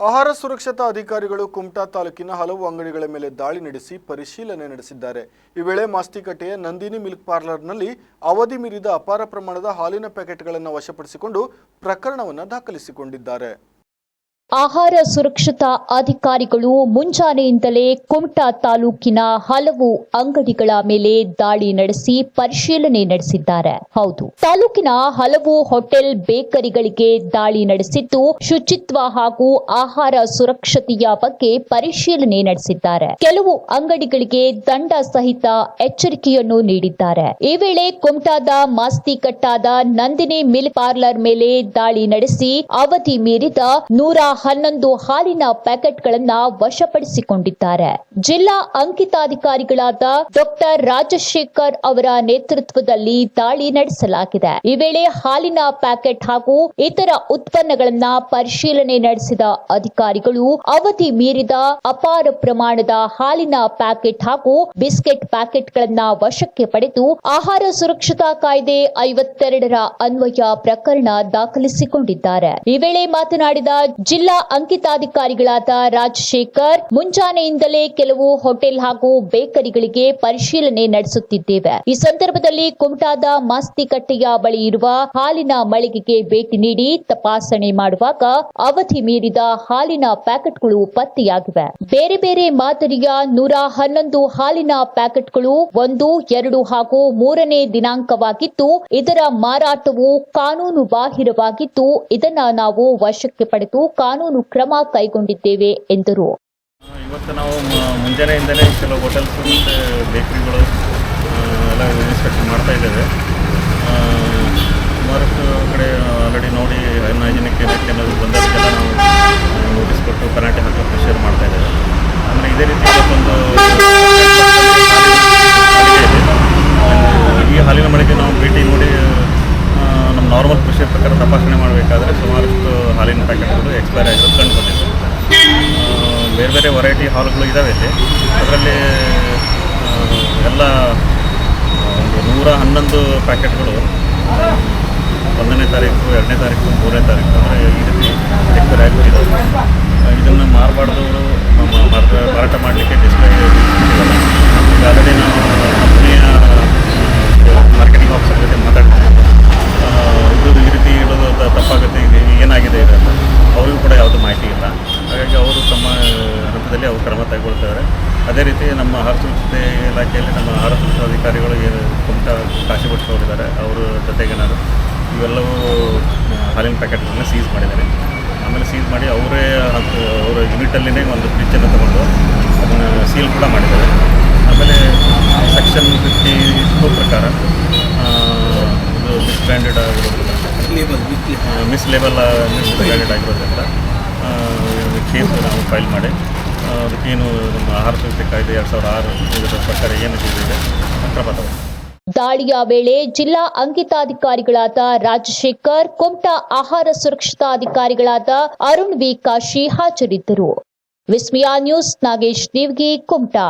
ಆಹಾರ ಸುರಕ್ಷತಾ ಅಧಿಕಾರಿಗಳು ಕುಮಟಾ ತಾಲೂಕಿನ ಹಲವು ಅಂಗಡಿಗಳ ಮೇಲೆ ದಾಳಿ ನಡೆಸಿ ಪರಿಶೀಲನೆ ನಡೆಸಿದ್ದಾರೆ. ಈ ವೇಳೆ ಮಾಸ್ತಿಕಟ್ಟೆಯ ನಂದಿನಿ ಮಿಲ್ಕ್ ಪಾರ್ಲರ್ನಲ್ಲಿ ಅವಧಿ ಮೀರಿದ ಅಪಾರ ಪ್ರಮಾಣದ ಹಾಲಿನ ಪ್ಯಾಕೆಟ್ಗಳನ್ನು ವಶಪಡಿಸಿಕೊಂಡು ಪ್ರಕರಣವನ್ನು ದಾಖಲಿಸಿಕೊಂಡಿದ್ದಾರೆ. ಆಹಾರ ಸುರಕ್ಷತಾ ಅಧಿಕಾರಿಗಳು ಮುಂಜಾನೆಯಿಂದಲೇ ಕುಮಟಾ ತಾಲೂಕಿನ ಹಲವು ಅಂಗಡಿಗಳ ಮೇಲೆ ದಾಳಿ ನಡೆಸಿ ಪರಿಶೀಲನೆ ನಡೆಸಿದ್ದಾರೆ. ಹೌದು, ತಾಲೂಕಿನ ಹಲವು ಹೋಟೆಲ್ ಬೇಕರಿಗಳಿಗೆ ದಾಳಿ ನಡೆಸಿದ್ದು, ಶುಚಿತ್ವ ಹಾಗೂ ಆಹಾರ ಸುರಕ್ಷತೆಯ ಬಗ್ಗೆ ಪರಿಶೀಲನೆ ನಡೆಸಿದ್ದಾರೆ. ಕೆಲವು ಅಂಗಡಿಗಳಿಗೆ ದಂಡ ಸಹಿತ ಎಚ್ಚರಿಕೆಯನ್ನು ನೀಡಿದ್ದಾರೆ. ಈ ವೇಳೆ ಕುಮಟಾದ ಮಾಸ್ತಿ ಕಟ್ಟಾದ ನಂದಿನಿ ಮಿಲ್ ಪಾರ್ಲರ್ ಮೇಲೆ ದಾಳಿ ನಡೆಸಿ ಅವಧಿ ಮೀರಿದ ನೂರ ಹನ್ನೊಂದು ಹಾಲಿನ ಪ್ಯಾಕೆಟ್ಗಳನ್ನ ವಶಪಡಿಸಿಕೊಂಡಿದ್ದಾರೆ. ಜಿಲ್ಲಾ ಅಂಕಿತಾಧಿಕಾರಿಗಳಾದ ಡಾಕ್ಟರ್ ರಾಜಶೇಖರ್ ಅವರ ನೇತೃತ್ವದಲ್ಲಿ ದಾಳಿ ನಡೆಸಲಾಗಿದೆ. ಈ ವೇಳೆ ಹಾಲಿನ ಪ್ಯಾಕೆಟ್ ಹಾಗೂ ಇತರ ಉತ್ಪನ್ನಗಳನ್ನ ಪರಿಶೀಲನೆ ನಡೆಸಿದ ಅಧಿಕಾರಿಗಳು ಅವಧಿ ಮೀರಿದ ಅಪಾರ ಪ್ರಮಾಣದ ಹಾಲಿನ ಪ್ಯಾಕೆಟ್ ಹಾಗೂ ಬಿಸ್ಕೆಟ್ ಪ್ಯಾಕೆಟ್ಗಳನ್ನ ವಶಕ್ಕೆ ಪಡೆದು ಆಹಾರ ಸುರಕ್ಷತಾ ಕಾಯ್ದೆ ಐವತ್ತೆರಡರ ಅನ್ವಯ ಪ್ರಕರಣ ದಾಖಲಿಸಿಕೊಂಡಿದ್ದಾರೆ. ಈ ವೇಳೆ ಮಾತನಾಡಿದ ಜಿಲ್ಲಾ ಅಂಕಿತಾಧಿಕಾರಿಗಳಾದ ರಾಜಶೇಖರ್, ಮುಂಜಾನೆಯಿಂದಲೇ ಕೆಲವು ಹೋಟೆಲ್ ಹಾಗೂ ಬೇಕರಿಗಳಿಗೆ ಪರಿಶೀಲನೆ ನಡೆಸುತ್ತಿದ್ದೇವೆ. ಈ ಸಂದರ್ಭದಲ್ಲಿ ಕುಮಟಾದ ಮಾಸ್ತಿಕಟ್ಟೆಯ ಬಳಿ ಇರುವ ಹಾಲಿನ ಮಳಿಗೆಗೆ ಭೇಟಿ ನೀಡಿ ತಪಾಸಣೆ ಮಾಡುವಾಗ ಅವಧಿ ಮೀರಿದ ಹಾಲಿನ ಪ್ಯಾಕೆಟ್ಗಳು ಪತ್ತೆಯಾಗಿವೆ. ಬೇರೆ ಬೇರೆ ಮಾದರಿಯ ನೂರ ಹನ್ನೊಂದು ಹಾಲಿನ ಪ್ಯಾಕೆಟ್ಗಳು ಒಂದು, ಎರಡು ಹಾಗೂ ಮೂರನೇ ದಿನಾಂಕವಾಗಿದ್ದು, ಇದರ ಮಾರಾಟವು ಕಾನೂನು ಬಾಹಿರವಾಗಿದ್ದು ಇದನ್ನ ನಾವು ವಶಕ್ಕೆ ಪಡೆದು ಕಾನೂನು ಕ್ರಮ ಕೈಗೊಂಡಿದ್ದೇವೆ, ಎಂದರು. ಇವತ್ತು ನಾವು ಮುಂಜಾನೆಯಿಂದಲೇ ಕೆಲವು ಹೋಟೆಲ್ಸ್ ಮತ್ತು ಬೇಕ್ರಿಗಳು ಎಲ್ಲ ಇನ್ಸ್ಪೆಕ್ಷನ್ ಮಾಡ್ತಾ ಇದ್ದೇವೆ. ಸುಮಾರಷ್ಟು ಕಡೆ ಆಲ್ರೆಡಿ ನೋಡಿ ಅನ್ಹೈಜಿನಿಕ್ ಏನಕ್ಕೆ ಅನ್ನೋದು ಬಂದದಕ್ಕೆಲ್ಲ ನಾವು ನೋಟಿಸ್ ಕೊಟ್ಟು ಪೆನಾಲ್ಟಿ ಹಾಕಿ ಪ್ರೆಷರ್ ಮಾಡ್ತಾ ಇದ್ದೇವೆ. ಆಮೇಲೆ ಇದೇ ರೀತಿ ಒಂದು ಈ ಹಾಲಿನ ಮಳಿಗೆ ನಾವು ಭೇಟಿ ನೋಡಿ ನಮ್ಮ ನಾರ್ಮಲ್ ಪ್ರೆಷರ್ ಪ್ರಕಾರ ತಪಾಸಣೆ ಮಾಡಬೇಕಾದ್ರೆ ಸುಮಾರಷ್ಟು ಹಾಲಿನ ಪ್ಯಾಕೆಟ್ಗಳು ಎಕ್ಸ್ಪೈರ್ ಆಗಿರೋದು ಕಂಡು ಬಂದಿದೆ ಬೇರೆ ಬೇರೆ ವೆರೈಟಿ ಹಾಲುಗಳು ಇದ್ದಾವೆ ಇಲ್ಲಿ. ಅದರಲ್ಲಿ ಎಲ್ಲ, ಒಂದು ನೂರ ಹನ್ನೊಂದು ಪ್ಯಾಕೆಟ್ಗಳು ಒಂದನೇ ತಾರೀಕು, ಎರಡನೇ ತಾರೀಕು, ಮೂರನೇ ತಾರೀಕು, ಅಂದರೆ ಈ ರೀತಿ ಎಕ್ಸ್ಪೈರ್ ಆಗಿಬಿಟ್ಟಿದ್ದಾವೆ ಇದನ್ನು ಮಾರಬಾರ್ದವರು ಮಾರಾಟ ಮಾಡಲಿಕ್ಕೆ ಡಿಸ್ಪ್ಲೇ ಕ್ರಮ ತೆಗೆದುಕೊಳ್ತಾರೆ ಅದೇ ರೀತಿ ನಮ್ಮ ಆಹಾರ ಸುರಕ್ಷತೆ ಇಲಾಖೆಯಲ್ಲಿ ನಮ್ಮ ಆಹಾರ ಸುರಕ್ಷತಾ ಅಧಿಕಾರಿಗಳು ಏನು ಕುಮಟ ಅವರು ಅವರ ಜೊತೆಗೆ ನಾನು ಇವೆಲ್ಲವೂ ಹಾಲಿನ ಪ್ಯಾಕೆಟ್ಗಳನ್ನ ಸೀಸ್ ಮಾಡಿದ್ದಾರೆ. ಆಮೇಲೆ ಸೀಸ್ ಮಾಡಿ ಅವರೇ ಅವರ ಯೂನಿಟಲ್ಲಿನೇ ಒಂದು ಫ್ರಿಜ್ಜನ್ನು ತಗೊಂಡು ಅದನ್ನು ಸೀಲ್ ಕೂಡ ಮಾಡಿದ್ದಾರೆ. ಆಮೇಲೆ ಸೆಕ್ಷನ್ ಫಿಫ್ಟಿ ಟೂ ಪ್ರಕಾರ ಇದು ಮಿಸ್ಬ್ರ್ಯಾಂಡೆಡ್ ಆಗಿರೋದ್ರಿಂದ ಮಿಸ್ ಲೇಬಲ್ ಮಿಸ್ ಬ್ರ್ಯಾಂಡೆಡ್ ಆಗಿರೋದ್ರಿಂದ ಕೇಸ್ ನಾವು ಫೈಲ್ ಮಾಡಿ. ಅದಕ್ಕೇನು ನಮ್ಮ ಆಹಾರ ಸುರಕ್ಷತೆ ಕಾಯ್ದೆ ಎರಡು ಸಾವಿರದ ಆರು ಇದರ ಪ್ರಕಾರ ಏನು ಇದೆ ಕ್ರಮ ದಾಳಿಯ ವೇಳೆ ಜಿಲ್ಲಾ ಅಂಕಿತಾಧಿಕಾರಿಗಳಾದ ರಾಜಶೇಖರ್, ಕುಮಟಾ ಆಹಾರ ಸುರಕ್ಷತಾ ಅಧಿಕಾರಿಗಳಾದ ಅರುಣ್ ವಿ ಕಾಶಿ ಹಾಜರಿದ್ದರು. ವಿಸ್ಮಿಯಾ ನ್ಯೂಸ್ ನಾಗೇಶ್, ದೇವ್ಗಿ, ಕುಮಟಾ.